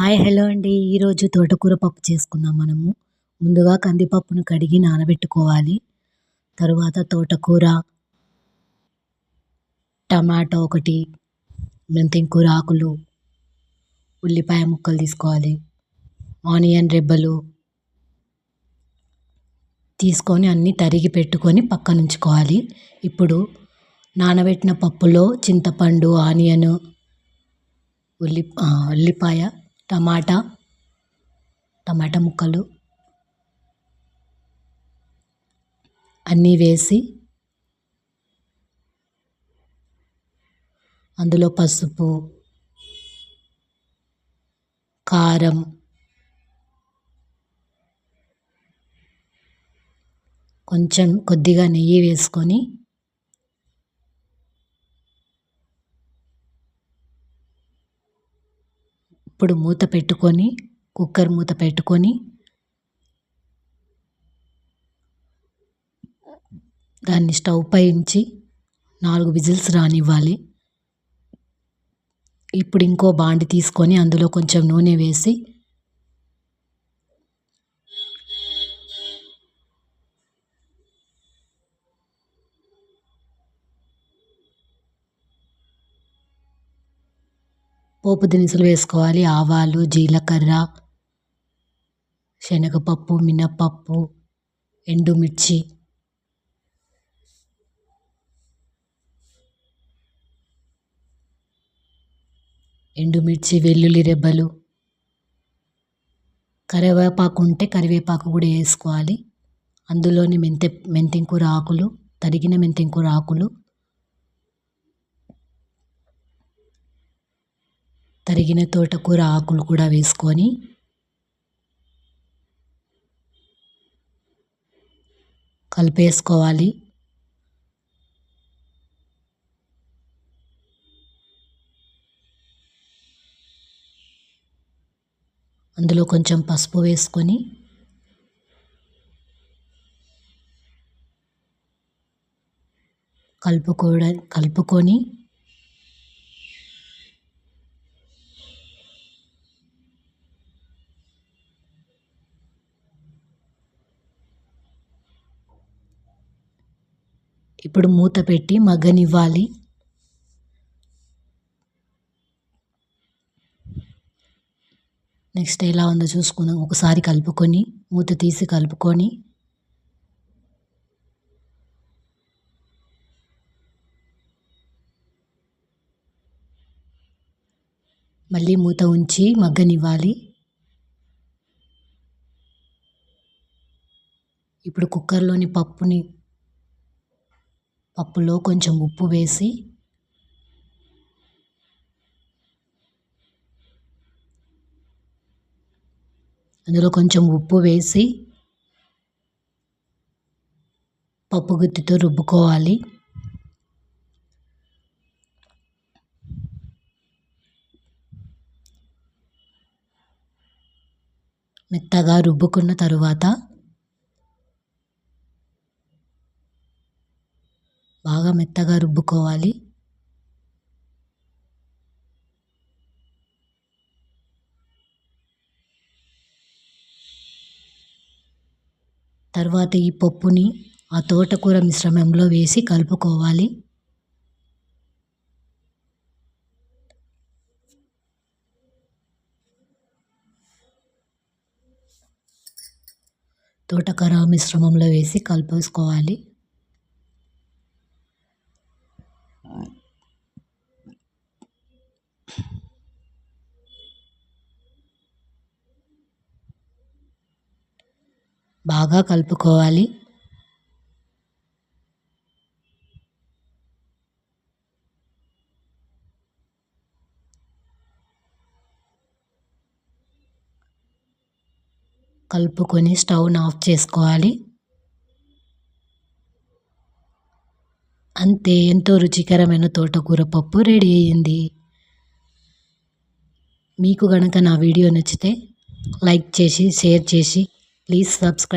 Hi hello అండి. ఈరోజు తోటకూర పప్పు చేసుకుందాం మనము. ముందుగా కందిపప్పును కడిగి నానబెట్టుకోవాలి. తరువాత తోటకూర టమాటో ఒకటి మెంతింకూర ఆకులు ఉల్లిపాయ ముక్కలు తీసుకోవాలి. ఆనియన్ రెబ్బలు తీసుకొని అన్నీ తరిగి పెట్టుకొని పక్కన ఉంచుకోవాలి. ఇప్పుడు నానబెట్టిన పప్పులో చింతపండు ఆనియన్ ఉల్లి ఉల్లిపాయ టమాటా టమాటా ముక్కలు అన్నీ వేసి అందులో పసుపు కారం కొంచెం కొద్దిగా నెయ్యి వేసుకొని ఇప్పుడు మూత పెట్టుకొని కుక్కర్ మూత పెట్టుకొని దాన్ని స్టవ్ పై ఉంచి నాలుగు విజిల్స్ రానివ్వాలి. ఇప్పుడు ఇంకో బాండి తీసుకొని అందులో కొంచెం నూనె వేసి పోపు దినుసులు వేసుకోవాలి. ఆవాలు జీలకర్ర శనగపప్పు మినప్పప్పు ఎండుమిర్చి. ఎండుమిర్చి వెల్లుల్లి రెబ్బలు. కరివేపాకు ఉంటే కరివేపాకు కూడా వేసుకోవాలి. అందులోని మెంతె మెంతికూర ఆకులు తరిగిన మెంతికూర ఆకులు తరిగిన తోటకూర ఆకులు కూడా వేసుకొని కలిపేసుకోవాలి. అందులో కొంచెం పసుపు వేసుకొని కలుపుకోవడం కలుపుకొని ఇప్పుడు మూత పెట్టి మగ్గనివ్వాలి. నెక్స్ట్ ఎలా ఉందో చూసుకుందాం. ఒకసారి కలుపుకొని మూత తీసి కలుపుకొని. మళ్ళీ మూత ఉంచి మగ్గనివ్వాలి. ఇప్పుడు కుక్కర్లోని పప్పుని పప్పులో కొంచెం ఉప్పు వేసి అందులో కొంచెం ఉప్పు వేసి పప్పు గుత్తితో రుబ్బుకోవాలి. మెత్తగా రుబ్బుకున్న తరువాత బాగా మెత్తగా రుబ్బుకోవాలి. తర్వాత ఈ పప్పుని ఆ తోటకూర మిశ్రమంలో వేసి కలుపుకోవాలి. తోటకూర మిశ్రమంలో వేసి కలుపుకోవాలి. బాగా కలుపుకోవాలి. కలుపుకొని స్టవ్ను ఆఫ్ చేసుకోవాలి. అంతే ఎంతో రుచికరమైన తోటకూర పప్పు రెడీ అయ్యింది. మీకు కనుక నా వీడియో నచ్చితే లైక్ చేసి షేర్ చేసి ప్లీజ్ సబ్స్క్రైబ్